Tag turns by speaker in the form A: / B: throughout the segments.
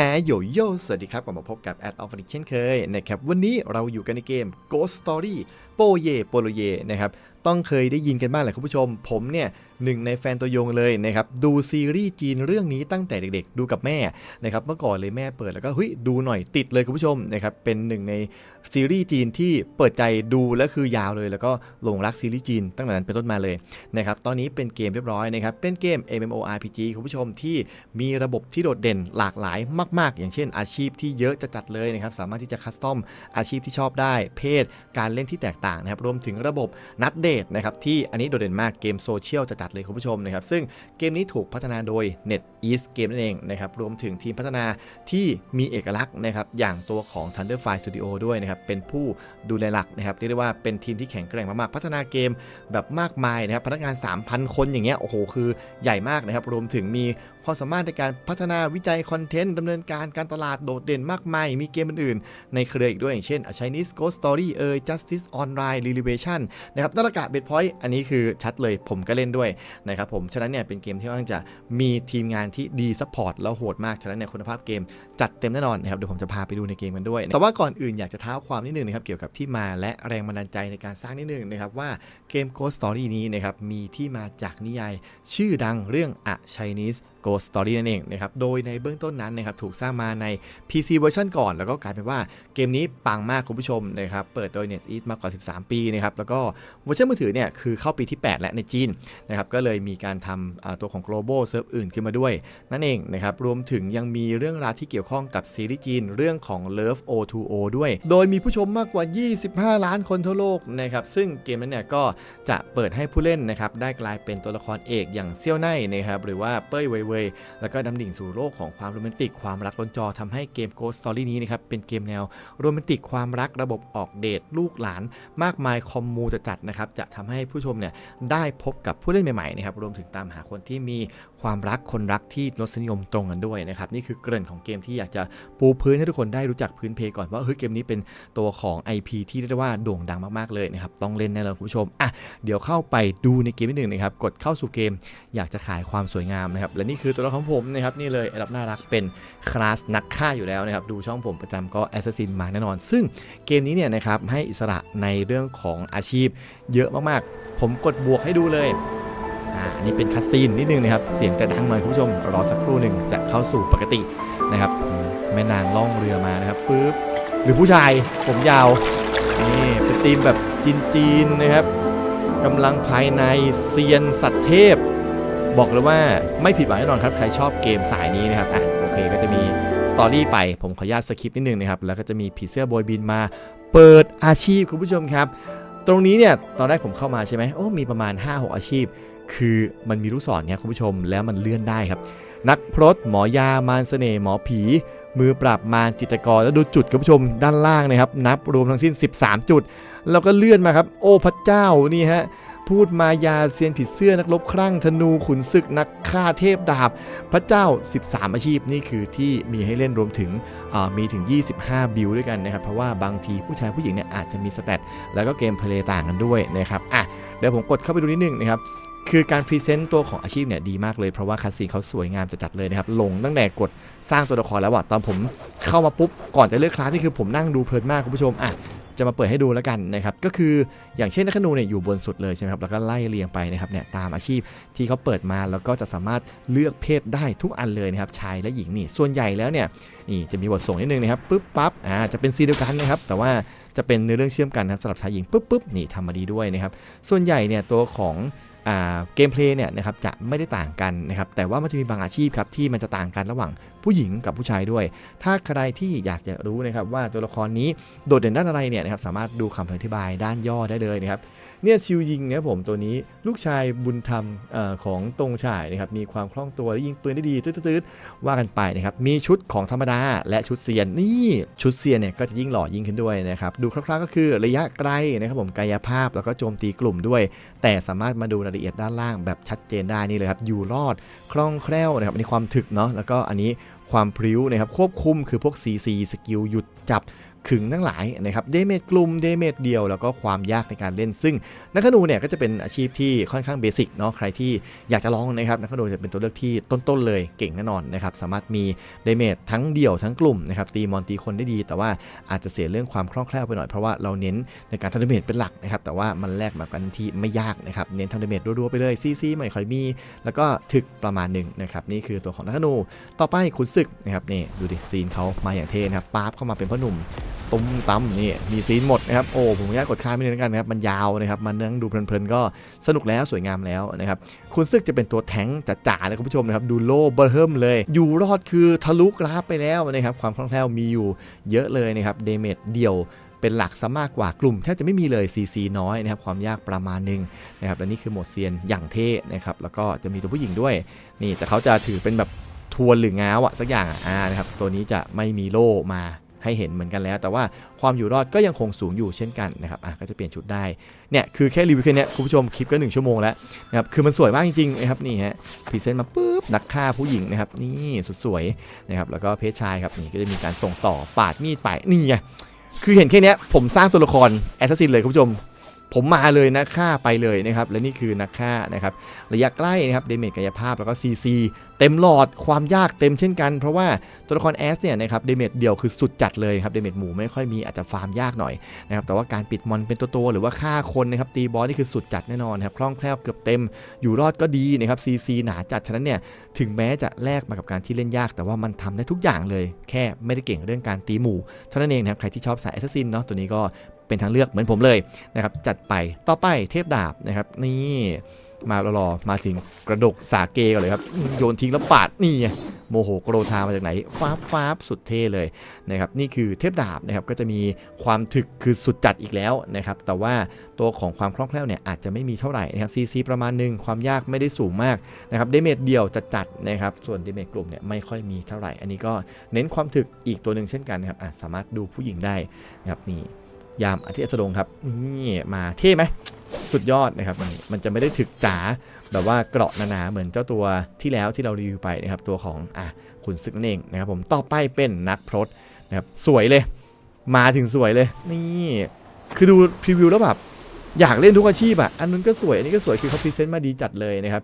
A: ฮโยโย่สวัสดีครับกลับมาพบกับแอดออฟฟิศเช่นเคยนะครับ วันนี้เราอยู่กันในเกม Ghost Story โปเยโปโลเยนะครับ ต้องเคยได้ยินกันบ้างแหละคุณผู้ชม ผมเนี่ยหนึ่งในแฟนตัวยงเลยนะครับดูซีรีส์จีนเรื่องนี้ตั้งแต่เด็กๆ ดูกับแม่นะครับเมื่อก่อนเลยแม่เปิดแล้วก็เฮ้ยดูหน่อยติดเลยคุณผู้ชมนะครับเป็นหนึ่งในซีรีส์จีนที่เปิดใจดูและคือยาวเลย แล้วก็หลงรักซีรีส์จีนตั้งแต่นั้นเป็นต้นมาเลยนะครับตอนนี้เป็นเกมเรียบร้อยนะครับเป็นเกม MMORPG คุณผู้ชมที่มีระบบที่โดดเด่นหลากหลายมาก ๆ อย่างเช่น อาชีพที่เยอะจะจัดเลยนะครับสามารถที่จะคัสตอมอาชีพที่ชอบได้ เพศการเล่นที่แตกต่างนะครับรวมถึงระบบนัดเดทนะครับที่อันนี้โดดเด่นมากเกมโซเชียลจะจัดเลยคุณผู้ชมนะครับซึ่งเกมนี้ถูกพัฒนาโดย NetEase Game นั่นเองนะครับรวมถึงทีมพัฒนาที่มีเอกลักษณ์นะครับอย่างตัวของ Thunderfire Studio ด้วยนะครับเป็นผู้ดูแลหลักนะครับเรียกได้ว่าเป็นทีมที่แข็งแกร่งมากๆพัฒนาเกมแบบมากมายนะครับพนักงาน 3,000 คนอย่างเงี้ยโอ้โหคือใหญ่มากนะครับรวมถึงมีความสามารถในการพัฒนาวิจัยคอนเทนต์ดำเนินการการตลาดโดดเด่นมากมาย มีเกมอื่นๆในเครืออีกด้วยอย่างเช่น A Chinese Ghost Story เอ่ย Justice Online Relevation นะครับนาฬิกาเบดพอยต์อันนี้คือชัดเลยผมก็เล่นด้วยนะครับผม ฉะนั้นเนี่ยเป็นเกมที่ค่อนข้างจะมีทีมงานที่ดีซัพพอร์ตแล้วโหดมาก ฉะนั้นเนี่ยคุณภาพเกมจัดเต็มแน่นอนนะครับเดี๋ยวผมจะพาไปดูในเกมกันด้วย แต่ว่าก่อนอื่นอยากจะเท้าความนิดนึงนะครับเกี่ยวกับที่มาและแรงบันดาลใจในการสร้างนิดนึงนะครับว่าเกม Ghost Story นี้นะครับมีที่มาจากนิยาย ชื่อดังเรื่อง A Chinese Ghost Story นั่นเองนะครับ โดยในเบื้องต้นนั้นนะครับถูกสร้างมาใน PC เวอร์ชันก่อน แล้วก็กลายเป็นว่าเกมนี้ปังมากคุณผู้ชมนะครับ เปิดโดย NetEase มากกว่า 13 ปีนะครับ แล้วก็เวอร์ชันมือถือเนี่ยคือเข้าปีที่ 8 และในจีนนะครับ ก็เลยมีการทำตัวของ global serve อื่นขึ้นมาด้วย นั่นเองนะครับ รวมถึงยังมีเรื่องราวที่เกี่ยวข้องกับซีรีส์จีนเรื่องของ Love O2O ด้วย โดยมีผู้ชมมากกว่า 25 ล้านคนทั่วโลกนะครับ ซึ่งเกมนั้นเนี่ยก็จะเปิดให้ผู้เล่นนะครับได้กลายเป็นตัวละครเอกอย่างเซี่ยวไน่นะครับหรือว่าเป้ยเวยเวยแล้วก็ดำดิ่งสู่โลกของความโรแมนติกความรักล้นจอทำให้เกม Ghost Story นี้นะครับเป็นเกมแนวโรแมนติกความรักระบบออกเดทลูกหลาน มากมายคอมมูจะจัดนะครับจะทำให้ผู้ชมเนี่ยได้พบกับผู้เล่นใหม่ๆนะครับรวมถึงตามหาคนที่มี ความรักคนรักที่รสนิยมตรงกันด้วยนะครับนี่คือเกริ่นของเกมที่อยากจะปูพื้นให้ทุกคนได้รู้จักพื้นเพก่อนว่าเฮ้ยเกมนี้เป็นตัวของ IP ที่เรียกได้ว่าโด่งดังมากๆเลยนะครับต้องเล่นแน่เลยคุณผู้ชมอะเดี๋ยวเข้าไปดูในเกมนิดหนึ่งนะครับกดเข้าสู่เกมอยากจะขายความสวยงามนะครับและนี่คือตัวละครของผมนะครับนี่เลยอับน่ารักเป็นคลาสนักฆ่าอยู่แล้วนะครับดูช่องผมประจำก็แอสซัสซินมาแน่นอน ซึ่งเกมนี้เนี่ยนะครับให้อิสระในเรื่องของอาชีพเยอะมากๆ ผมกดบวกให้ดูเลย อ่าอันนี้เป็นคัสซีนนิดนึงนะครับ เสียงจะดังหน่อยคุณผู้ชม รอสักครู่หนึ่งจะเข้าสู่ปกตินะครับ แม่นางล่องเรือมานะครับปึ๊บ หรือผู้ชายผมยาว นี่เป็นธีมแบบจีนๆนะครับกำลังภายในเซียนสัตว์เทพ บอกเลยว่าไม่ผิดหวังแน่นอนครับ ใครชอบเกมสายนี้นะครับ อะโอเคก็จะมีสตอรี่ไป ผมขออนุญาตสคริปต์นิดนึงนะครับ แล้วก็จะมีผีเสื้อโบยบินมาเปิดอาชีพคุณผู้ชมครับ ตรงนี้เนี่ยตอนแรกผมเข้ามาใช่ไหมโอ้มีประมาณ 5-6 อาชีพ คือมันมีลูกศรเนี่ยคุณผู้ชมแล้วมันเลื่อนได้ครับ นักพรตหมอยามารเสน่ห์หมอผี มือปราบมารจิตกรแล้วดูจุดคุณผู้ชมด้านล่างนะครับนับรวมทั้งสิ้น 13 จุด แล้วก็เลื่อนมาครับ โอ้พระเจ้านี่ฮะพูดมายาเซียนผิดเสื้อนักรบครั่งธนูขุนศึกนักฆ่าเทพดาบ พระเจ้า 13 อาชีพนี่คือที่มีให้เล่นรวมถึงมีถึง 25 บิลด้วยกันนะครับ เพราะว่าบางทีผู้ชายผู้หญิงเนี่ยอาจจะมีสเตตแล้วก็เกมเพลย์ต่างกันด้วยนะครับอะเดี๋ยวผมกดเข้าไปดูนิดนึงนะครับ คือการพรีเซนต์ตัวของอาชีพเนี่ยดีมากเลยเพราะว่าคาซีเขาสวยงามจะจัดเลยนะครับลงตั้งแต่กดสร้างตัวละครแล้วอะตอนผมเข้ามาปุ๊บก่อนจะเลือกคลาสนี่คือผมนั่งดูเพลินมากคุณผู้ชมอะจะมาเปิดให้ดูแล้วกันนะครับก็คืออย่างเช่นนักขนูเนี่ยอยู่บนสุดเลยใช่ไหมครับแล้วก็ไล่เรียงไปนะครับเนี่ยตามอาชีพที่เขาเปิดมาแล้วก็จะสามารถเลือกเพศได้ทุกอันเลยนะครับชายและหญิงนี่ส่วนใหญ่แล้วเนี่ยนี่จะมีบทส่งนิดนึงนะครับปุ๊บปั๊บอ่าจะเป็นซีเดียวกันนะครับแต่ว่า จะเป็นเนื้อเรื่องเชื่อมกันนะครับสำหรับชายหญิงปุ๊บปุ๊บนี่ทำมาดีด้วยนะครับ ส่วนใหญ่เนี่ยตัวของเกมเพลย์เนี่ยนะครับจะไม่ได้ต่างกันนะครับแต่ว่ามันจะมีบางอาชีพครับที่มันจะต่างกันระหว่างผู้หญิงกับผู้ชายด้วย ถ้าใครที่อยากจะรู้นะครับว่าตัวละครนี้โดดเด่นด้านอะไรเนี่ยนะครับสามารถดูคำอธิบายด้านย่อได้เลยนะครับ เนี่ยชิวยิงนะครับผมตัวนี้ลูกชายบุญธรรมอของตรงชายนะครับมีความคล่องตัวและยิงปืนได้ดีตืดๆว่ากันไปนะครับมีชุดของธรรมดาและชุดเซียนนี่ชุดเซียนเนี่ยก็จะยิ่งหล่อยิ่งขึ้นด้วยนะครับดูคร่าวๆก็คือระยะไกลนะครับผมกายภาพแล้วก็โจมตีกลุ่มด้วย แต่สามารถมาดูรายละเอียดด้านล่างแบบชัดเจนได้นี่เลยครับอยู่รอดคล่องแคล่วนะครับอันนี้ความถึกเนาะแล้วก็อันนี้ความพริ้วนะครับควบคุมคือพวก CC สกิลหยุดจับ ขึงทั้งหลายนะครับเดเมจกลุ่มเดเมจเดียว แล้วก็ความยากในการเล่น ซึ่งนักธนูเนี่ยก็จะเป็นอาชีพที่ค่อนข้างเบสิกเนาะใครที่อยากจะลองนะครับนักธนูจะเป็นตัวเลือกที่ต้นๆเลยเก่งแน่นอนนะครับสามารถมีเดเมจทั้งเดี่ยวทั้งกลุ่มนะครับตีมอนตีคนได้ดี แต่ว่าอาจจะเสียเรื่องความคล่องแคล่วไปหน่อยเพราะว่าเราเน้นในการทำเดเมจเป็นหลักนะครับแต่ว่ามันแลกมากันที่ไม่ยากนะครับเน้นทำเดเมจรัวๆไปเลยซีซีไม่ค่อยมี แล้วก็ถึกประมาณหนึ่งนะครับนี่คือตัวของนักธนูต่อไปขุนศึกนะครับนี่ดูดิซีนเขามาอย่างเท่นะครับป๊าบเข้ามาเป็นพ่อหนุ่มตุ้มตั้มนี่มีซีนหมดนะครับโอ้ผมอยากกดค้างไม่เลยแล้วกันนะครับมันยาวนะครับมันนั่งดูเพลินๆก็สนุกแล้วสวยงามแล้วนะครับขุนศึกจะเป็นตัวแทงจ๋าๆเลยคุณผู้ชมนะครับดูโล่เบอร์เฮิมเลย อยู่รอดคือทะลุกราฟไปแล้วนะครับความคล่องแคล่วมีอยู่เยอะเลยนะครับเดเมจเดี่ยวเป็นหลักซะมากกว่ากลุ่มแทบจะไม่มีเลย CC น้อยนะครับความยากประมาณหนึงนะครับและนี่คือโหมดเซียนอย่างเท่นะครับแล้วก็จะมีตัวผู้หญิงด้วยนี่แต่เขาจะถือเป็นแบบทวนหรือง้าวอะสักอย่างอ่านะครับตัวนี้จะไม่มีโล่มา ให้เห็นเหมือนกันแล้ว แต่ว่าความอยู่รอดก็ยังคงสูงอยู่เช่นกันนะครับอะก็จะเปลี่ยนชุดได้เนี่ยคือแค่รีวิวแค่นี้คุณผู้ชมคลิปก็ 1 ชั่วโมงแล้วนะครับคือมันสวยมากจริงๆนะครับนี่ฮะพรีเซนต์มาปุ๊บนักฆ่าผู้หญิงนะครับนี่สุดสวยนะครับแล้วก็เพศชายครับนี่ก็จะมีการส่งต่อปาดมีดไปนี่ไงคือเห็นแค่นี้ผมสร้างตัวละครแอสซัสซินเลยคุณผู้ชม ผมมาเลยนักฆ่าไปเลยนะครับ และนี่คือนักฆ่านะครับ ระยะใกล้นะครับเดเมจกายภาพแล้วก็ CC เต็มหลอดความยากเต็มเช่นกัน เพราะว่าตัวละครแอสเนี่ยนะครับเดเมจเดี่ยวคือสุดจัดเลยครับเดเมจหมูไม่ค่อยมีอาจจะฟาร์มยากหน่อยนะครับแต่ว่าการปิดมอนเป็นตัวๆหรือว่าฆ่าคนนะครับตีบอสนี่คือสุดจัดแน่นอนครับคล่องแคล่วเกือบเต็มอยู่รอดก็ดีนะครับ CC หนาจัดฉะนั้นเนี่ยถึงแม้จะแลกมากับการที่เล่นยาก แต่ว่ามันทำได้ทุกอย่างเลย แค่ไม่ได้เก่งเรื่องการตีหมู่เท่านั้นเองนะครับใครที่ชอบสายแอสซัสซินเนาะตัวนี้ก็ เป็นทางเลือกเหมือนผมเลยนะครับจัดไปต่อไปเทพดาบนะครับนี่มารอมาถึงกระดกสาเกก่อนเลยครับ โยนทิ้งแล้วปาดนี่โมโหโกรธามาจากไหนฟ้าบฟ้าสุดเท่เลยนะครับนี่คือเทพดาบนะครับก็จะมีความถึกคือสุดจัดอีกแล้วนะครับแต่ว่าตัวของความคล่องแคล่วเนี่ยอาจจะไม่มีเท่าไหร่นะครับซีซีประมาณหนึ่งความยากไม่ได้สูงมากนะครับเดเมจเดียวจะจัดนะครับส่วนเดเมจกลุ่มเนี่ยไม่ค่อยมีเท่าไหร่ อันนี้ก็เน้นความถึกอีกตัวหนึ่งเช่นกันนะครับสามารถดูผู้หญิงได้นะครับนี่ ยามอาทิตย์สดงครับนี่มาเท่ไหมสุดยอดนะครับมันมันจะไม่ได้ถึกจ๋าแบบว่าเกราะหนาๆเหมือนเจ้าตัวที่แล้วที่เรารีวิวไปนะครับตัวของอะขุนศึกนั่นเองนะครับผมต่อไปเป็นนักพรตนะครับสวยเลย มาถึงสวยเลยนี่คือดูพรีวิวแล้วแบบอยากเล่นทุกอาชีพอะอันนู้นก็สวยอันนี้ก็สวยคือเขาพรีเซนต์มาดีจัดเลยนะครับ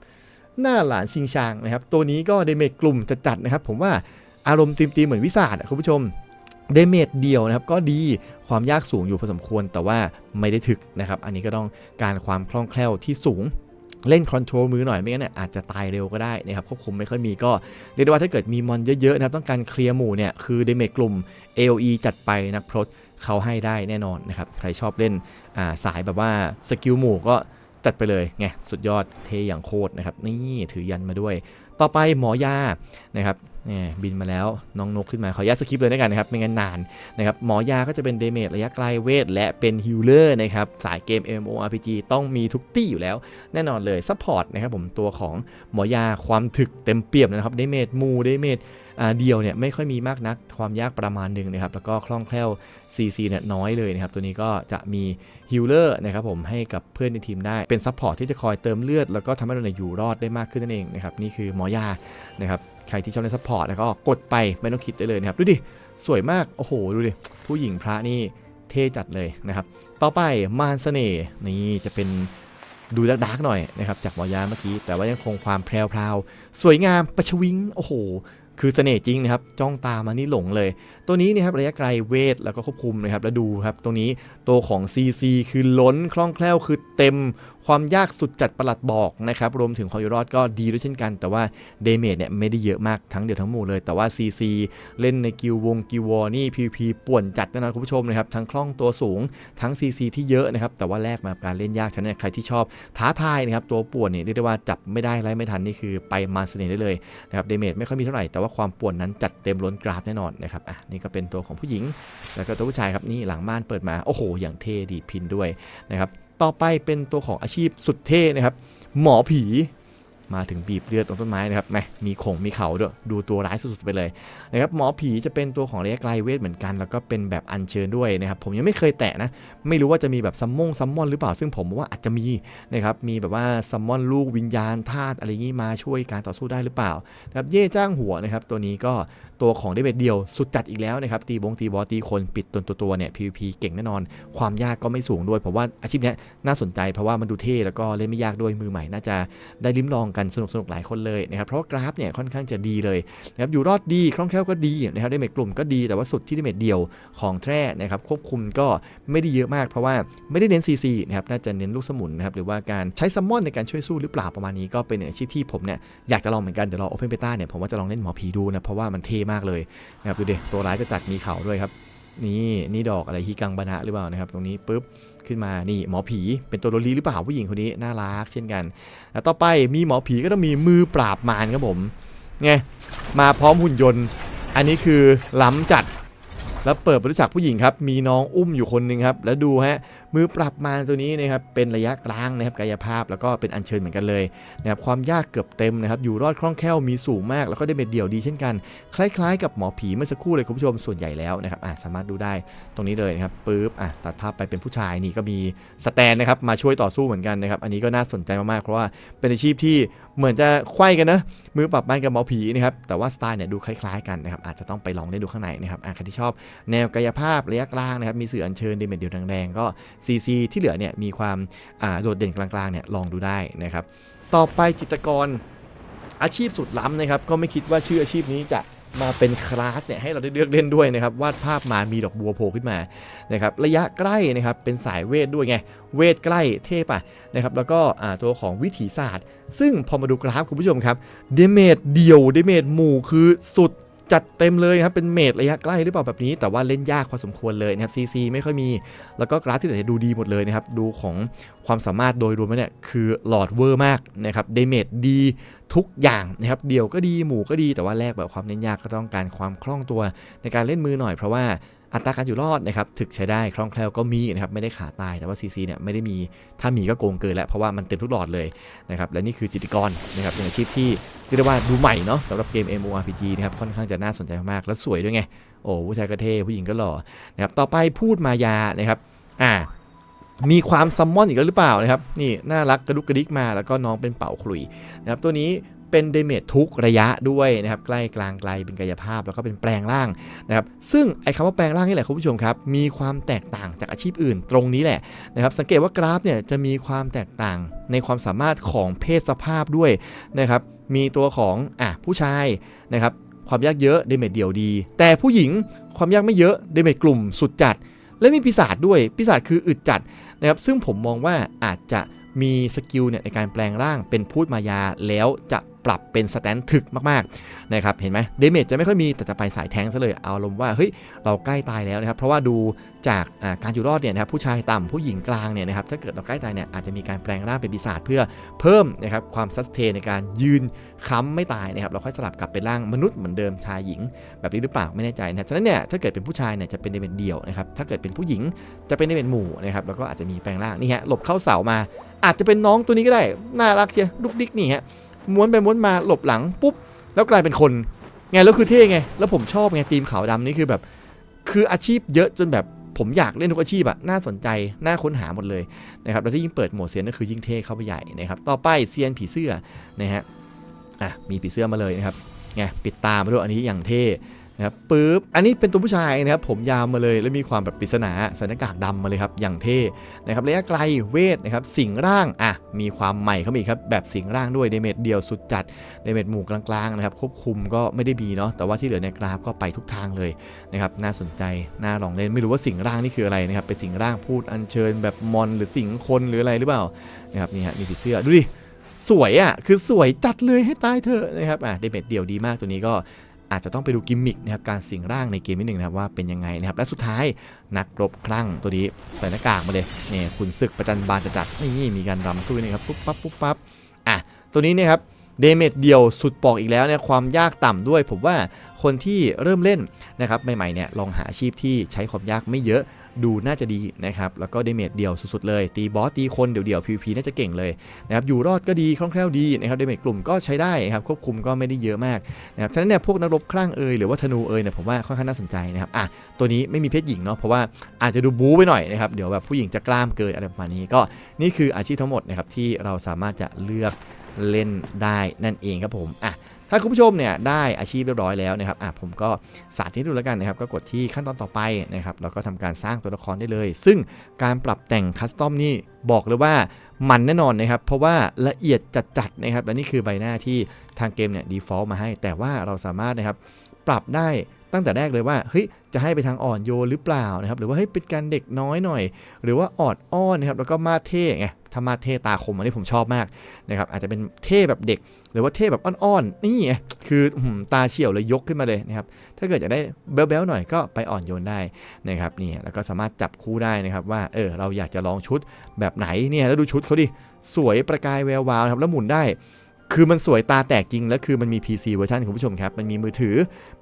A: หน้าหลานซิงชางนะครับตัวนี้ก็เดเมจกลุ่มจะจัดนะครับผมว่าอารมณ์ตีมๆเหมือนวิสาดอะคุณผู้ชม เดเมจเดียวนะครับก็ดีความยากสูงอยู่พอสมควรแต่ว่าไม่ได้ถึกนะครับ อันนี้ก็ต้องการความคล่องแคล่วที่สูงเล่นคอนโทรลมือหน่อยไม่งั้นเนี่ยอาจจะตายเร็วก็ได้นะครับควบคุมไม่ค่อยมีก็เรียกได้ว่าถ้าเกิดมีมอนเยอะๆนะครับต้องการเคลียร์หมู่เนี่ยคือเดเมจกลุ่ม AOE จัดไปนักพรตเขาให้ได้แน่นอนนะครับใครชอบเล่นาสายแบบว่าสกิลหมู่ก็จัดไปเลยไงสุดยอดเทอย่างโคตรนะครับนี่ถือยันมาด้วย ต่อไปหมอยานะครับนี่บินมาแล้วน้องนกขึ้นมาขออนุญาตสคริปต์เลยด้วยกันนะครับไม่งั้นนานนะครับหมอยาก็จะเป็นเดเมจระยะไกลเวท และเป็นฮิลเลอร์นะครับสายเกม MMORPG ต้องมีทุกตี้อยู่แล้ว แน่นอนเลยซัพพอร์ตนะครับผมตัวของหมอยาความถึกเต็มเปี่ยมนะครับเดเมจมูเดเมจเดียวเนี่ยไม่ค่อยมีมากนักความยากประมาณหนึ่งนะครับแล้วก็คล่องแคล่ว CC เนี่ยน้อยเลยนะครับตัวนี้ก็จะมีฮิลเลอร์นะครับผมให้กับเพื่อนในทีมได้เป็นซัพพอร์ตที่จะคอยเติมเลือดแล้วก็ทำให้เราอยู่รอดได้มากขึ้นนั่นเองนะครับนี่คือหมอยานะครับใครที่ชอบเล่นซัพพอร์ตแล้วก็กดไปไม่ต้องคิดได้เลยนะครับดูดิสวยมากโอ้โหดูดิผู้หญิงพระนี่เท่จัดเลยนะครับ ต่อไปมารเสน่ห์นี่จะเป็นดูดาร์กหน่อยนะครับจากหมอยาเมื่อกี้ แต่ว่ายังคงความแพรวๆสวยงามประชวิงโอ้โห คือเสน่ห์จริงนะครับจ้องตามานี่หลงเลย ตัวนี้นะครับระยะไกลเวทแล้วก็ควบคุมนะครับแล้วดูครับตรงนี้ตัวของ CC คือล้นคล่องแคล่วคือเต็ม ความยากสุดจัดประหลัดบอกนะครับรวมถึงความอยู่รอดก็ดีด้วยเช่นกัน แต่ว่าเดเมจเนี่ยไม่ได้เยอะมากทั้งเดียวทั้งหมู่เลย แต่ว่า CC เล่นในกิลวงกิลวอร์นี่ PVP ป่วนจัดแน่นอนคุณผู้ชมนะครับทั้งคล่องตัวสูงทั้ง CC ที่เยอะนะครับแต่ว่าแลกมากับการเล่นยากฉะนั้นใครที่ชอบท้าทายนะครับตัวป่วนเนี่ยเรียกได้ว่าจับไม่ได้ไล่ไม่ทันนี่คือไปมาเสน่ห์ได้เลยนะครับเดเมจไม่ค่อยมีเท่าไหร่แต่ว่าความป่วนนั้นจัดเต็มล้นกราฟแน่นอนนะครับอะนี่ก็เป็นตัวของผู้หญิง แล้วก็ตัวผู้ชายครับนี่หลังม่านเปิดมาโอ้โห อย่างเท่ดีดพินด้วยนะครับต่อไปเป็นตัวของอาชีพสุดเท่นะครับหมอผี มาถึงบีบเลือดตรงต้นไม้นะครับแมมีขงมีเขาด้วยดูตัวร้ายสุดๆไปเลยนะครับหมอผีจะเป็นตัวของระยะไกลเวทเหมือนกัน แล้วก็เป็นแบบอัญเชิญด้วยนะครับผมยังไม่เคยแตะนะไม่รู้ว่าจะมีแบบซัมมงซัมมอนหรือเปล่าซึ่งผมว่าอาจจะมีนะครับมีแบบว่าซัมมอนลูกวิญญาณธาตุอะไรงี้มาช่วยการต่อสู้ได้หรือเปล่านะครับเย่จ้างหัวนะครับตัวนี้ก็ตัวของได้เบ็ดเดียวสุดจัดอีกแล้วนะครับตีบงตีบอสตีคนปิดตัวตัวตวเนี่ย PVP เก่งแน่นอน ความยากก็ไม่สูงด้วยผมว่าอาชีพนี้น่าสนใจเพราะว่ามันดูเท่แล้วก็เล่นไม่ยากด้วยมือใหม่น่าจะได้ลิ้มลองกันสนุกสนุกหลายคนเลยนะครับเพราะกราฟเนี่ยค่อนข้างจะดีเลยนะครับอยู่รอดดีคล่องแคล่วก็ดีนะครับได้เม็ดกลุ่มก็ดีแต่ว่าสุดที่ได้เม็ดเดียวของแท้นะครับควบคุมก็ไม่ได้เยอะมากเพราะว่าไม่ได้เน้น CC นะครับน่าจะเน้นลูกสมุนนะครับหรือว่าการใช้ซัมมอนในการช่วยสู้หรือเปล่าประมาณนี้ก็เป็นอาชีพที่ผมเนี่ยอยากจะลองเหมือนกันเดี๋ยวรอ Open Beta เนี่ยผมว่าจะลองเล่นหมอผีดูนะเพราะว่ามันเท่มากเลยนะครับดูดิตัวร้ายจะจัดมีเขาด้วยครับนี่นี่ดอกอะไรฮีกังบานะหรือเปล่านะครับ ตรงนี้ปุ๊บขึ้นมานี่หมอผีเป็นตัวโรลีหรือเปล่าผู้หญิงคนนี้น่ารักเช่นกันแล้วต่อไปมีหมอผีก็ต้องมีมือปราบมารครับผมไงมาพร้อมหุ่นยนต์ อันนี้คือล้ำจัดแล้วเปิดบริจาคผู้หญิงครับ มีน้องอุ้มอยู่คนหนึ่งครับ แล้วดูฮะ มือปรับมารตัวนี้นะครับเป็นระยะกลางนะครับกายภาพแล้วก็เป็นอัญเชิญเหมือนกันเลยนะครับความยากเกือบเต็มนะครับอยู่รอดคล่องแคล่วมีสูงมาก แล้วก็ได้เม็ดเดี่ยวดีเช่นกัน คล้ายๆ กับหมอผีเมื่อสักครู่เลยคุณผู้ชมส่วนใหญ่แล้วนะครับอะสามารถดูได้ตรงนี้เลยนะครับปึ๊บอะตัดภาพไปเป็นผู้ชายนี่ก็มีสแตนนะครับมาช่วยต่อสู้เหมือนกันนะครับอันนี้ก็น่าสนใจมากๆเพราะว่าเป็นอาชีพที่เหมือนจะไขว้กันนะมือปรับมารกับหมอผีนะครับแต่ว่าสไตล์เนี่ยดูคล้ายๆกันนะครับอาจจะต้องไปลองได้ดูข้างในนะครับอะใครที่ชอบแนวกายภาพระยะกลางนะครับมีสื่ออัญเชิญเดเมจเดียวแรงๆก็ CC ที่เหลือเนี่ยมีความโดดเด่นกลางๆเนี่ยลองดูได้นะครับ ต่อไปจิตกรอาชีพสุดล้ำนะครับ ก็ไม่คิดว่าชื่ออาชีพนี้จะมาเป็นคลาสเนี่ยให้เราได้เลือกเล่นด้วยนะครับวาดภาพมามีดอกบัวโผล่ขึ้นมานะครับระยะใกล้นะครับเป็นสายเวทด้วยไง เวทใกล้เทพอะนะครับแล้วก็ตัวของวิถีศาสตร์ ซึ่งพอมาดูกราฟคุณผู้ชมครับเดเมจเดี่ยวเดเมจหมู่คือสุด จัดเต็มเลยครับ เป็นเมดระยะใกล้หรือเปล่าแบบนี้ แต่ว่าเล่นยากพอสมควรเลยนะครับซีซีไม่ค่อยมี แล้วก็กราฟที่เหลือเนี่ยดูดีหมดเลยนะครับ ดูของความสามารถโดยรวมเนี่ยคือหลอดเวอร์มากนะครับเดเมจดีทุกอย่างนะครับ เดี่ยวก็ดีหมู่ก็ดีแต่ว่าแลกแบบความเล่นยากก็ต้องการความคล่องตัวในการเล่นมือหน่อยเพราะว่า อัตราการอยู่รอดนะครับถึกใช้ได้คล่องแคล่วก็มีนะครับไม่ได้ขาตายแต่ว่า CC เนี่ยไม่ได้มีถ้ามีก็โกงเกินแล้วเพราะว่ามันเต็มทุกหลอดเลยนะครับและนี่คือจิตกรนะครับเป็นอาชีพที่เรียกได้ว่าดูใหม่เนาะสำหรับเกม MMORPG นะครับค่อนข้างจะน่าสนใจมากแล้วสวยด้วยไงโอ้ผู้ชายก็เท่ผู้หญิงก็หล่อนะครับต่อไปพูดมายานะครับอ่ามีความซัมมอนอีกแล้วหรือเปล่านะครับนี่น่ารักกระดุกกระดิกมาแล้วก็น้องเป็นเป่าขลุยนะครับตัวนี้ เป็นเดเมจทุกระยะด้วยนะครับใกล้กลางไกลเป็นกายภาพแล้วก็เป็นแปลงร่างนะครับซึ่งไอ้คำว่าแปลงร่างนี่แหละคุณผู้ชมครับมีความแตกต่างจากอาชีพอื่นตรงนี้แหละนะครับสังเกตว่ากราฟเนี่ยจะมีความแตกต่างในความสามารถของเพศสภาพด้วยนะครับมีตัวของอะผู้ชายนะครับความยากเยอะเดเมจเดี่ยวดี แต่ผู้หญิงความยากไม่เยอะเดเมจกลุ่มสุดจัด และมีปีศาจด้วยปีศาจคืออึดจัดนะครับซึ่งผมมองว่าอาจจะมีสกิลเนี่ยในการแปลงร่างเป็นพูดมายาแล้วจะ ปรับเป็นสแตนถึกมากๆนะครับเห็นไหมเดเมจจะไม่ค่อยมีแต่จะไปสายแทงซะเลยเอาลมณ์ว่าเฮ้ยเราใกล้ตายแล้วนะครับเพราะว่าดูจากการอยู่รอดเนี่ยนะครับผู้ชายต่ำผู้หญิงกลางเนี่ยนะครับถ้าเกิดเราใกล้ตายเนี่ยอาจจะมีการแปลงร่างเป็นปีศาจเพื่อเพิ่มนะครับความซัสเทนในการยืนค้ำไม่ตายนะครับเราค่อยสลับกลับเป็นร่างมนุษย์เหมือนเดิมชายหญิง แบบนี้หรือเปล่าไม่แน่ใจนะครับฉะนั้นเนี่ยถ้าเกิดเป็นผู้ชายเนี่ยจะเป็นเดเมจเดี่ยวนะครับถ้าเกิดเป็นผู้หญิงจะเป็นเดเมจหมู่นะครับแล้วก็อาจจะมีแปลงร่างนี่ฮะหลบเข้าเสามา อาจจะเป็นน้องตัวนี้ก็ได้น่ารักเชียลุกดิกนี่ฮะ ม้วนไปม้วนมาหลบหลังปุ๊บแล้วกลายเป็นคนไงแล้วคือเท่ไงแล้วผมชอบไงทีมขาวดำนี่คือแบบ คืออาชีพเยอะจนแบบผมอยากเล่นทุกอาชีพอะน่าสนใจ น่าค้นหาหมดเลยนะครับแล้วที่ยิ่งเปิดโหมดเซียนก็คือยิ่งเท่เข้าไปใหญ่นะครับต่อไปเซียนผีเสื้อนะฮะอะมีผีเสื้อมาเลยนะครับไงปิดตามาด้วยอันนี้อย่างเท่ นะครับปึ๊บอันนี้เป็นตัวผู้ชายนะครับผมยาวมาเลยแล้วมีความแบบปริศนาใส่หน้ากากดำมาเลยครับอย่างเท่นะครับระยะไกลเวทนะครับสิงร่างอะมีความใหม่เข้ามาอีกครับแบบสิงร่างด้วยเดเมจเดียวสุดจัดเดเมจหมู่กลางๆนะครับควบคุมก็ไม่ได้มีเนาะแต่ว่าที่เหลือในกราฟก็ไปทุกทางเลยนะครับน่าสนใจน่าลองเล่นไม่รู้ว่าสิงร่างนี่คืออะไรนะครับเป็นสิงร่างพูดอัญเชิญแบบมอนหรือสิงคนหรืออะไรหรือเปล่านะครับนี่ฮะมีผีเสื้อดูดิสวยอะคือสวยจัดเลยให้ตายเถอะนะครับอะเดเมจเดียวดีมากตัวนี้ก็ อาจจะต้องไปดูกิมมิคนะครับการสิงร่างในเกมนิดหนึ่งนะครับว่าเป็นยังไงนะครับและสุดท้ายนักรบคลั่งตัวนี้ใส่หน้ากากมาเลยเนี่ยคุณศึกประจันบานจะจัดนี่มีการรำสู้นะครับปุ๊บปั๊บปุ๊บปั๊บอะตัวนี้เนี่ยครับเดเมจเดียวสุดปอกอีกแล้วเนี่ยความยากต่ำด้วย ผมว่าคนที่เริ่มเล่นนะครับใหม่ๆเนี่ยลองหาอาชีพที่ใช้ความยากไม่เยอะ ดูน่าจะดีนะครับ แล้วก็เดเมจเดี่ยวสุดๆเลย ตีบอสตีคนเดี่ยวๆ PVP น่าจะเก่งเลยนะครับ อยู่รอดก็ดีคล่องแคล่วดีนะครับ เดเมจกลุ่มก็ใช้ได้ครับ ควบคุมก็ไม่ได้เยอะมากนะครับ ฉะนั้นเนี่ยพวกนักรบคลั่งเอยหรือว่าธนูเอยเนี่ยผมว่าค่อนข้างน่าสนใจนะครับ อะ ตัวนี้ไม่มีเพศหญิงเนาะ เพราะว่าอาจจะดูบู๊ไปหน่อยนะครับ เดี๋ยวแบบผู้หญิงจะกล้ามเกินอะไรประมาณนี้ ก็นี่คืออาชีพทั้งหมดนะครับที่เราสามารถจะเลือกเล่นได้นั่นเองครับผม อะ ถ้าคุณผู้ชมเนี่ยได้อาชีพเรียบร้อยแล้วนะครับอะผมก็สาธิตดูแล้วกันนะครับ ก็กดที่ขั้นตอนต่อไปนะครับแล้วก็ทำการสร้างตัวละครได้เลย ซึ่งการปรับแต่งคัสตอมนี่บอกเลยว่ามันแน่นอนนะครับ เพราะว่าละเอียดจัดๆนะครับ และนี่คือใบหน้าที่ทางเกมเนี่ยดีฟอลต์มาให้ แต่ว่าเราสามารถนะครับปรับได้ ตั้งแต่แรกเลยว่าเฮ้ยจะให้ไปทางอ่อนโยนหรือเปล่านะครับหรือว่าเฮ้ยเป็นการเด็กน้อยหน่อย หรือว่าออดอ้อนนะครับแล้วก็มาเท่ไงถ้ามาเท่ตาคมอันนี้ผมชอบมากนะครับอาจจะเป็นเท่แบบเด็ก หรือว่าเท่แบบอ่อนๆนี่ไงคืออื้อหือตาเฉียวเลยยกขึ้นมาเลยนะครับถ้าเกิดอยากได้เบลๆหน่อยก็ไปอ่อนโยนได้นะครับนี่แล้วก็สามารถจับคู่ได้นะครับว่าเออเราอยากจะลองชุดแบบไหนเนี่ยแล้วดูชุดเขาดิสวยประกายแวววาวนะครับแล้วหมุนได้ คือมันสวยตาแตกจริง และคือมันมี PC เวอร์ชันคุณผู้ชมครับ มันมีมือถือ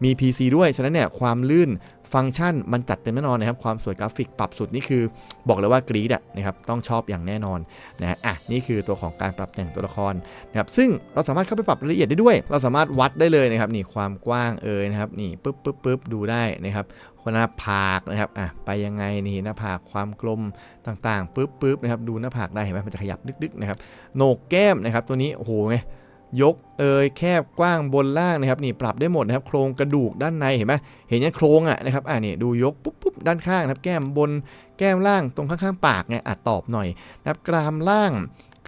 A: มี PC ด้วย ฉะนั้นเนี่ยความลื่น ฟังก์ชันมันจัดเต็มแน่นอนนะครับ ความสวยกราฟิกปรับสุดนี่คือ บอกเลยว่ากรีดอะนะครับต้องชอบอย่างแน่นอนนะอะนี่คือตัวของการปรับแต่งตัวละครนะครับซึ่งเราสามารถเข้าไปปรับรายละเอียดได้ด้วย เราสามารถวัดได้เลยนะครับนี่ความกว้างเอ่ยนะครับนี่ปึ๊บปึ๊บปึ๊บดูได้นะครับหน้าผากนะครับอะไปยังไงนี่หน้าผากความกลมต่างๆปึ๊บปึ๊บนะครับดูหน้าผากได้เห็นไหมมันจะขยับดึกๆนะครับโหนกแก้มนะครับตัวนี้โอ้โหไง ยกเอยแคบกว้างบนล่างนะครับนี่ปรับได้หมดนะครับโครงกระดูกด้านในเห็นไหมเห็นยันโครงอะนะครับอ่านี่ดูยกปุ๊บปุ๊บด้านข้างนะครับแก้มบนแก้มล่างตรงข้างๆ ปากไงอะตอบหน่อยนะครับกรามล่าง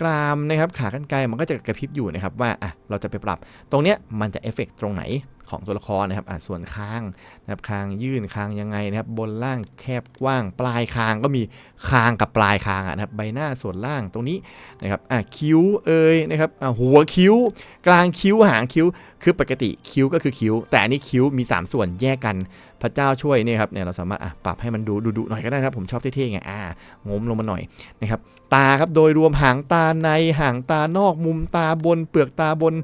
A: กรามนะครับขากรรไกรมันก็จะกระพริบอยู่นะครับว่าอะเราจะไปปรับ ตรงเนี้ยมันจะเอฟเฟกตรงไหน ของตัวละครนะครับอะส่วนคางนะครับคางยื่นคางยังไงนะครับบนล่างแคบกว้าง ปลายคางก็มีคางกับปลายคางอะนะครับใบหน้าส่วนล่างตรงนี้นะครับอะคิ้วเอยนะครับอะหัวคิ้ว กลางคิ้วหางคิ้ว คือปกติคิ้วก็คือคิ้ว แต่อันนี้คิ้วมี 3 ส่วนแยกกันพระเจ้าช่วยเนี่ยครับเนี่ยเราสามารถอะปรับให้มันดูดุๆหน่อยก็ได้นะครับ ผมชอบเท่ๆไงอ่างมลงมาหน่อยนะครับตาครับโดยรวมหางตาในหางตานอกมุมตาบนเปลือกตาบน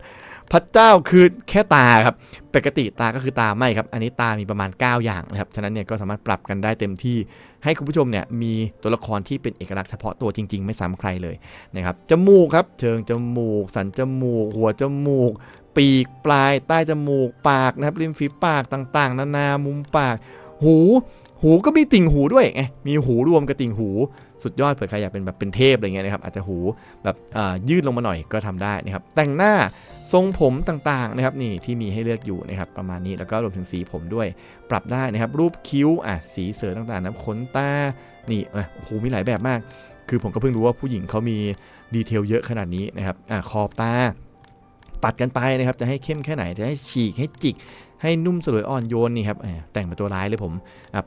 A: พระเจ้าคือแค่ตาครับปกติตาก็คือตาไม่ครับ อันนี้ตามีประมาณ 9 อย่างนะครับ ฉะนั้นเนี่ยก็สามารถปรับกันได้เต็มที่ ให้คุณผู้ชมเนี่ยมีตัวละครที่เป็นเอกลักษณ์เฉพาะตัวจริง ๆ ไม่ซ้ำใครเลยนะครับ จมูกครับ เชิงจมูก สันจมูก หัวจมูก ปีกปลาย ใต้จมูก ปากนะครับ ริมฝีปากต่างๆ นานา มุมปาก หู หูก็มีติ่งหูด้วยไง มีหูรวมกับติ่งหู สุดยอดเผื่อใครอยากเป็นแบบเป็นเทพอะไรเงี้ยนะครับอาจจะหูแบบยืดลงมาหน่อยก็ทำได้นะครับแต่งหน้าทรงผมต่างๆนะครับนี่ที่มีให้เลือกอยู่นะครับประมาณนี้แล้วก็รวมถึงสีผมด้วยปรับได้นะครับรูปคิ้วอะสีเสริมต่างๆนะครับขนตานี่โอ้โหมีหลายแบบมาก คือผมก็เพิ่งรู้ว่าผู้หญิงเขามีดีเทลเยอะขนาดนี้นะครับอะขอบตาปัดกันไปนะครับ จะให้เข้มแค่ไหน จะให้ฉีกให้จิก ให้นุ่มสลวยอ่อนโยนนี่ครับแต่งเป็นตัวร้ายเลยผม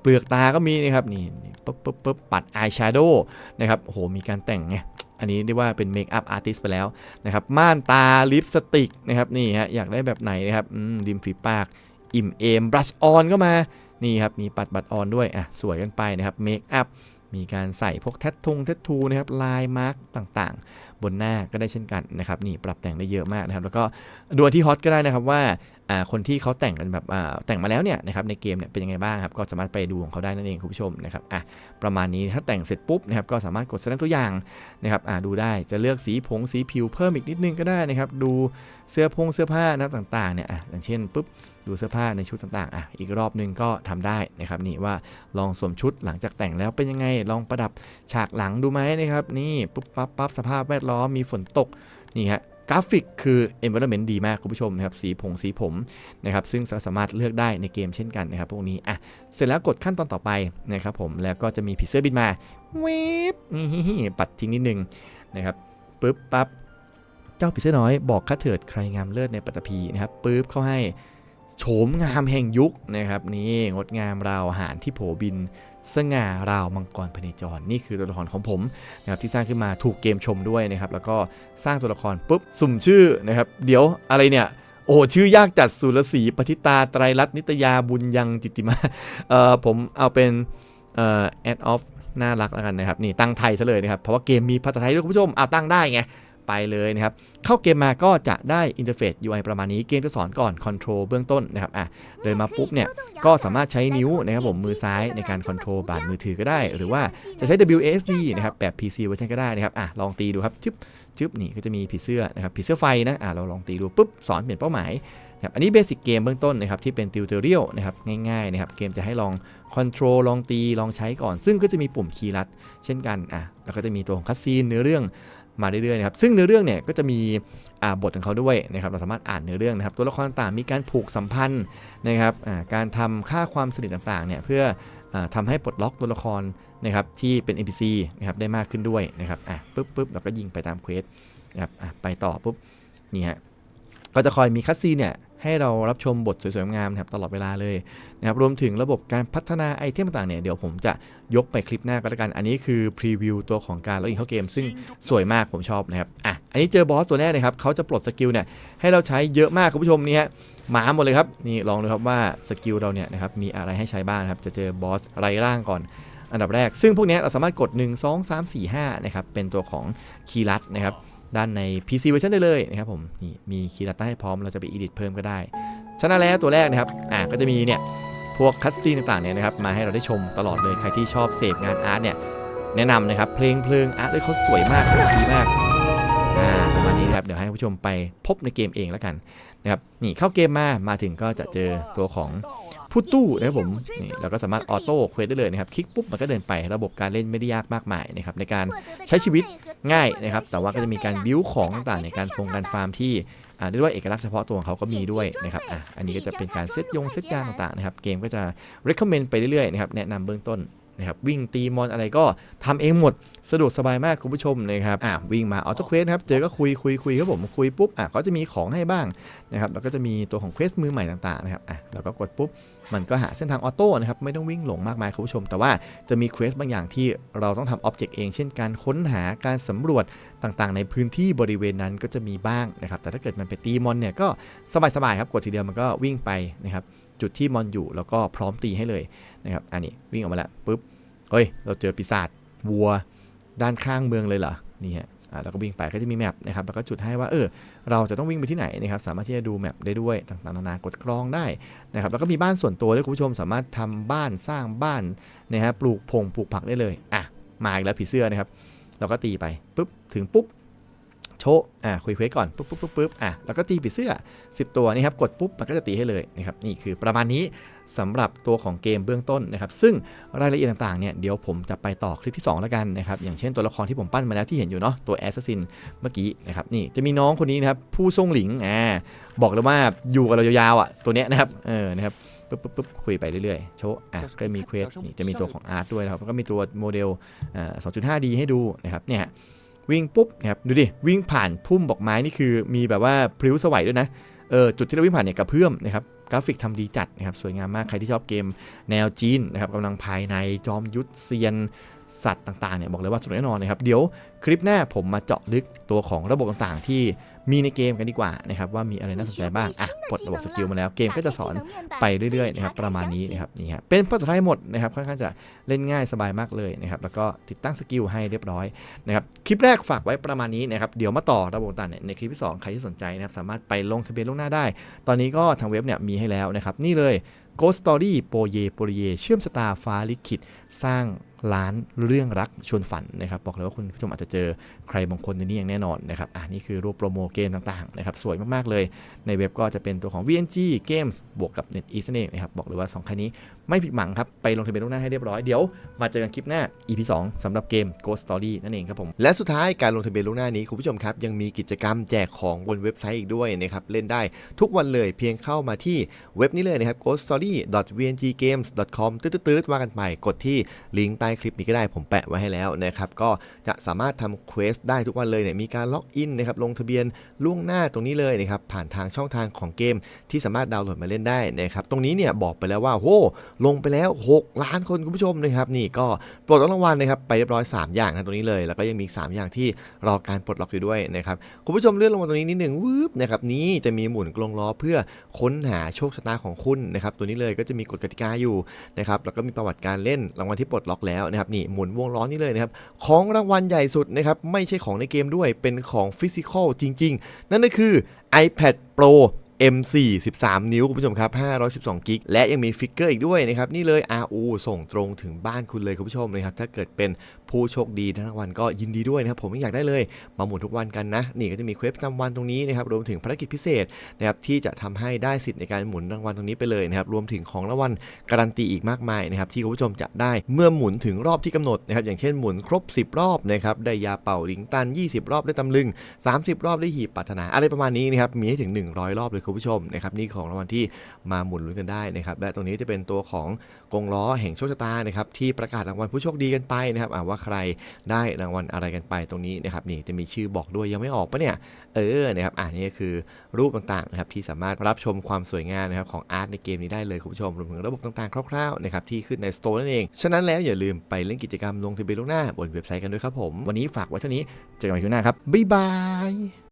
A: เปลือกตาก็มีนะครับนี่ปุ๊บปุ๊บปุ๊บปัดอายแชโดว์นะครับโหมีการแต่งไงอันนี้เรียกว่าเป็นเมคอัพอาร์ติสไปแล้วนะครับม่านตาลิปสติกนะครับนี่ฮะอยากได้แบบไหนนะครับริมฝีปาก อิ่มเอมบรัชออนก็มานี่ครับมีปัดบัตรออนด้วยอะสวยกันไปนะครับเมคอัพมีการใส่พวกแทททงแทททูนะครับลายมาร์กต่างๆ บนหน้าก็ได้เช่นกันนะครับนี่ปรับแต่งได้เยอะมากนะครับแล้วก็ดูที่ฮอตก็ได้นะครับว่า คนที่เขาแต่งกันแบบแต่งมาแล้วเนี่ยนะครับในเกมเนี่ยเป็นยังไงบ้างครับก็สามารถไปดูของเขาได้นั่นเองคุณผู้ชมนะครับอะประมาณนี้ถ้าแต่งเสร็จปุ๊บนะครับก็สามารถกดแสดงตัวอย่างนะครับอ่าดูได้จะเลือกสีผงสีผิวเพิ่มอีกนิดนึงก็ได้นะครับดูเสื้อพงเสื้อผ้านะครับต่างๆเนี่ยอะอย่างเช่นปุ๊บดูเสื้อผ้าในชุดต่างๆอะอีกรอบนึงก็ทำได้นะครับนี่ว่าลองสวมชุดหลังจากแต่งแล้วเป็นยังไง ลองประดับฉากหลังดูไหมนะครับนี่ปุ๊บปั๊บปั๊บสภาพแวดล้อมมีฝนตกนี่ฮะ กราฟิกคือ environment ดีมากคุณผู้ชมนะครับสีผงสีผมนะครับซึ่งสามารถเลือกได้ในเกมเช่นกันนะครับพวกนี้อะเสร็จแล้วกดขั้นตอนต่อไปนะครับผมแล้วก็จะมีผีเสื้อบินมาเวบนี่ปัดทิ้งนิดนึงนะครับปุ๊บปั๊บเจ้าผีเสื้อน้อยบอกข้าเถิดใครงามเลิศในปัตตภีนะครับปุ๊บเข้าให้โฉมงามแห่งยุคนะครับนี่งดงามราวหารที่โผบิน สง่าราวมังกรพเนจร นี่คือตัวละครของผมนะครับที่สร้างขึ้นมาถูกเกมชมด้วยนะครับแล้วก็สร้างตัวละครปุ๊บสุ่มชื่อนะครับเดี๋ยวอะไรเนี่ยโอ้ชื่อยากจัดสุรศรีปฏิตาไตรรัตนิตยาบุญยังจิตติมาเอ่อผมเอาเป็นเอ่อ add off น่ารักแล้วกันนะครับนี่ตั้งไทยซะเลยนะครับเพราะว่าเกมมีภาษาไทยด้วยคุณผู้ชมเอาตั้งได้ไง ไปเลยนะครับ เข้าเกมมาก็จะได้อินเทอร์เฟซ UI ประมาณนี้ เกมจะสอนก่อนคอนโทรลเบื้องต้นนะครับอะเดินมาปุ๊บเนี่ย ก็สามารถใช้นิ้วนะครับผมมือซ้ายในการคอนโทรลบาดมือถือก็ได้ หรือว่าจะใช้ WASD นะครับแบบ PC เวอร์ชันก็ได้นะครับอะลองตีดูครับจึ๊บจึ๊บนี่ก็จะมีผีเสื้อนะครับผีเสื้อไฟนะอะเราลองตีดูปุ๊บสอนเปลี่ยนเป้าหมายนะครับอันนี้เบสิกเกมเบื้องต้นนะครับที่เป็นติวเตอร์เรียลนะครับง่ายๆนะครับเกมจะให้ลองคอนโทรลลองตีลองใช้ก่อน ซึ่งก็จะมีปุ่มคีย์ลัด เช่นกันอะแล้วก็จะมีตัวของคัสซีนเนื้อเรื่อง มาเรื่อยๆนะครับซึ่งเนื้อเรื่องเนี่ยก็จะมีบทของเขาด้วยนะครับเราสามารถอ่านเนื้อเรื่องนะครับ ตัวละครต่างๆมีการผูกสัมพันธ์นะครับการทำค่าความสนิทต่างๆเนี่ยเพื่ออาทำให้ปลดล็อกตัวละครนะครับที่เป็น NPC นะครับได้มากขึ้นด้วยนะครับอะปุ๊บปุ๊บเราก็ยิงไปตามเควสนะครับอะไปต่อปุ๊บนี่ฮะก็จะคอยมีคัสซีเนี่ย ให้เรารับชมบทสวยๆงามนะครับตลอดเวลาเลยนะครับรวมถึงระบบการพัฒนาไอเทมต่างๆเนี่ยเดี๋ยวผมจะยกไปคลิปหน้าก็แล้วกัน อันนี้คือพรีวิวตัวของการล็อกอินเข้าเกมซึ่งสวยมากผมชอบนะครับอะอันนี้เจอบอสตัวแรกนะครับเขาจะปลดสกิลเนี่ยให้เราใช้เยอะมากคุณผู้ชมนี่ฮะหมาหมดเลยครับนี่ลองดูครับว่าสกิลเราเนี่ยนะครับมีอะไรให้ใช้บ้างครับจะเจอบอสไรร่างก่อนอันดับแรก ซึ่งพวกนี้เราสามารถกด 1 2 3 4 5นะครับเป็นตัวของคีย์ลัดนะครับ ด้านใน PC เวอร์ชันได้เลยนะครับผมนี่มีคีย์ลัดให้พร้อมเราจะไปอีดิทเพิ่มก็ได้ชนะแล้วตัวแรกนะครับอะก็จะมีเนี่ยพวกคัสซีนต่างๆเนี่ยนะครับมาให้เราได้ชมตลอดเลยใครที่ชอบเสพงานอาร์ตเนี่ยแนะนำนะครับเพลงเพลิงอาร์ตเลยเขาสวยมากดีมากอ่าประมาณนี้นะครับเดี๋ยวให้ผู้ชมไปพบในเกมเองแล้วกันนะครับนี่เข้าเกมมามาถึงก็จะเจอตัวของ ผู้ตู้นะครับผมนี่เราก็สามารถออโต้เควสได้เลยนะครับ คลิกปุ๊บมันก็เดินไประบบการเล่นไม่ได้ยากมากมายนะครับในการใช้ชีวิตง่ายนะครับ แต่ว่าก็จะมีการบิ้วของต่างๆในการฟงการฟาร์มที่อ่าเรียกว่าเอกลักษณ์เฉพาะตัวของเขาก็มีด้วยนะครับอะอันนี้ก็จะเป็นการเซตยงเซตยางต่างๆนะครับ เกมก็จะ recommend ไปเรื่อยๆนะครับแนะนำเบื้องต้น นะครับวิ่งตีมอนอะไรก็ทำเองหมดสะดวกสบายมากคุณผู้ชมนะครับอะวิ่งมาออโต้เควสครับเจอก็คุยคุยคุยครับผมคุยปุ๊บอะก็จะมีของให้บ้างนะครับแล้วก็จะมีตัวของเควสมือใหม่ต่างๆนะครับอะเราก็กดปุ๊บมันก็หาเส้นทางออโต้นะครับไม่ต้องวิ่งหลงมากมายคุณผู้ชม แต่ว่าจะมีเควสบางอย่างที่เราต้องทำอ็อบเจกต์เอง เช่นการค้นหาการสำรวจต่างๆ ในพื้นที่บริเวณนั้นก็จะมีบ้างนะครับแต่ถ้าเกิดมันไปตีมอนเนี่ยก็สบายๆครับกดทีเดียวมันก็วิ่งไปนะครับ จุดที่มอนอยู่แล้วก็พร้อมตีให้เลยนะครับอันนี้วิ่งออกมาแล้วปุ๊บเฮ้ย เราเจอปีศาจวัวด้านข้างเมืองเลยเหรอนี่ฮะอ่าเราก็วิ่งไปก็จะมีแมปนะครับแล้วก็จุดให้ว่าเออเราจะต้องวิ่งไปที่ไหนนะครับสามารถที่จะดูแมปได้ด้วยต่างๆนานากดกรองได้นะครับแล้วก็มีบ้านส่วนตัวด้วยคุณผู้ชมสามารถทำบ้านสร้างบ้านนะฮะปลูกพงปลูกผักได้เลยอะมาอีกแล้วผีเสื้อนะครับ เราก็ตีไปปุ๊บถึงปุ๊บ โชว์อ่าคุยเควสก่อนปุ๊บปุ๊บปุ๊บปุ๊บอะแล้วก็ตีผีเสื้อ 10 ตัวนี่ครับกดปุ๊บมันก็จะตีให้เลยนะครับนี่คือประมาณนี้สำหรับตัวของเกมเบื้องต้นนะครับซึ่งรายละเอียดต่างๆเนี่ยเดี๋ยวผมจะไปต่อคลิปที่ 2 แล้วกันนะครับอย่างเช่นตัวละครที่ผมปั้นมาแล้วที่เห็นอยู่เนาะตัวแอสซัสซินเมื่อกี้นะครับนี่จะมีน้องคนนี้นะครับผู้ทรงหลิงอ่าบอกเลยว่าอยู่กับเรายาวๆอะตัวเนี้ยนะครับเออนะครับปุ๊บปุ๊บปุ๊บคุยไปเรื่อยๆ โชว์อะก็มีเควสนี่จะมีตัวของอาร์ตด้วยนะครับแล้วก็มีตัวโมเดลอ่า 2.5D ให้ดูนะครับเนี่ย วิ่งปุ๊บนะครับดูดิวิ่งผ่านพุ่มบอกไม้นี่คือมีแบบว่าพริ้วสวัยด้วยนะเออจุดที่เราวิ่งผ่านเนี่ยกระเพื่อมนะครับกราฟิกทำดีจัดนะครับสวยงามมากใครที่ชอบเกมแนวจีนนะครับกำลังภายในจอมยุทธเซียนสัตว์ต่างๆเนี่ยบอกเลยว่าสนุกแน่นอนนะครับเดี๋ยวคลิปหน้าผมมาเจาะลึกตัวของระบบต่างๆ ที่ มีในเกมกันดีกว่านะครับว่ามีอะไรน่าสนใจบ้างอะปลดระบบสกิลมาแล้วเกมก็จะสอนไปเรื่อยๆนะครับประมาณนี้นะครับนี่ฮะเป็นภาษาไทยหมดนะครับค่อนข้างจะเล่นง่ายสบายมากเลยนะครับแล้วก็ติดตั้งสกิลให้เรียบร้อยนะครับคลิปแรกฝากไว้ประมาณนี้นะครับเดี๋ยวมาต่อระบบต่างๆเนี่ยในคลิปที่ 2 ใครที่สนใจนะครับสามารถไปลงทะเบียนล่วงหน้าได้ ตอนนี้ก็ทางเว็บเนี่ยมีให้แล้วนะครับนี่เลย Ghost Story โปเยโปรเยเชื่อมสตาร์ฟ้าลิขิตสร้าง ร้านเรื่องรักชวนฝันนะครับบอกเลยว่าคุณผู้ชมอาจจะเจอใครบางคนในนี้อย่างแน่นอนนะครับอ่านี่คือรูปโปรโมเกมต่างๆนะครับสวยมากๆเลยในเว็บก็จะเป็นตัวของ VNG Games บวกกับ NetEase นั่นเองนะครับบอกเลยว่า 2คันนี้ไม่ผิดหวังครับ ไปลงทะเบียนล่วงหน้าให้เรียบร้อย เดี๋ยวมาเจอกันคลิปหน้า EP 2สำหรับเกม Ghost Story นั่นเองครับผม และสุดท้ายการลงทะเบียนล่วงหน้านี้คุณผู้ชมครับ ยังมีกิจกรรมแจกของบนเว็บไซต์อีกด้วยนะครับ เล่นได้ทุกวันเลยเพียงเข้ามาที่เว็บนี้เลยนะครับ ghoststory.vnggames.com ตืดๆๆว่ากันไปกดที่ลิงก์ใต้คลิปนี้ก็ได้ผมแปะไว้ให้แล้วนะครับก็จะสามารถทำเควสได้ทุกวันเลยเนี่ยมีการล็อกอินนะครับลงทะเบียนล่วงหน้าตรงนี้เลยนะครับผ่านทางช่องทางของเกม ที่สามารถดาวน์โหลดมาเล่นได้นะครับตรงนี้เนี่ยบอกไปแล้วว่าโหลงไปแล้ว 6 ล้านคนคุณผู้ชมนะครับนี่ก็ปลดล็อกรางวัลนะครับไปเรียบร้อย 3 อย่างนะตรงนี้เลย แล้วก็ยังมี3อย่างที่รอการปลดล็อกอยู่ด้วยนะครับคุณผู้ชมเลื่อนลงมาตรงนี้นิดหนึ่งวืบนะครับนี่จะมีหมุนกลงล้อเพื่อค้นหาโชคชะตาของคุณนะครับตัวนี้เลยก็จะมีกฎกติกาอยู่นะครับแล้วก็มีประวัติการเล่นรางวัลที่ปลดล็อกแล้ว
B: นะครับนี่หมุนวงล้อนี่เลยนะครับของรางวัลใหญ่สุดนะครับไม่ใช่ของในเกมด้วยเป็นของฟิสิกอลจริง ๆ นั่นก็คือ iPad Pro M4 13 นิ้วคุณผู้ชมครับ 512 กิก และยังมีฟิกเกอร์อีกด้วยนะครับ นี่เลย RU ส่งตรงถึงบ้านคุณเลยคุณผู้ชมนะครับ ถ้าเกิดเป็นผู้โชคดีทั้งวัลก็ยินดีด้วยนะครับ ผมอยากได้เลย มาหมุนทุกวันกันนะ นี่ก็จะมีเควสประจำวันตรงนี้นะครับ รวมถึงภารกิจพิเศษนะครับที่จะทำให้ได้สิทธิ์ในการหมุนรางวัลตรงนี้ไปเลยนะครับ รวมถึงของรางวัลการันตีอีกมากมายนะครับที่คุณผู้ชมจะได้เมื่อหมุนถึงรอบที่กำหนดนะครับ อย่างเช่นหมุนครบ 10 รอบนะครับได้ยาเป่าลิงตัน 20 รอบได้ตำลึง 30 รอบได้หีบปรารถนาอะไรประมาณนี้นะครับมีให้ถึง 100 รอบเลยคุณผู้ชมนะครับนี่ของรางวัลที่มาหมุนลุ้นกันได้นะครับและตรงนี้จะเป็นตัวของกงล้อแห่งโชคชะตานะครับที่ประกาศรางวัลผู้โชคดีกันไปนะครับ่าว่าใครได้รางวัลอะไรกันไปตรงนี้นะครับนี่จะมีชื่อบอกด้วยยังไม่ออกปะเนี่ยเออนะครับอ่านี่ก็คือรูปต่างๆนะครับที่สามารถรับชมความสวยงามนะครับของอาร์ตในเกมนี้ได้เลยคุณผู้ชมรวมถึงระบบต่างๆคร่าวๆนะครับที่ขึ้นในสโตร์นั่นเอง ฉะนั้นแล้วอย่าลืมไปเล่นกิจกรรมลงทะเบียนล่วงหน้าบนเว็บไซต์กันด้วยครับผม วันนี้ฝากไว้เท่านี้ เจอกันใหม่คลิปหน้าครับ บ๊ายบาย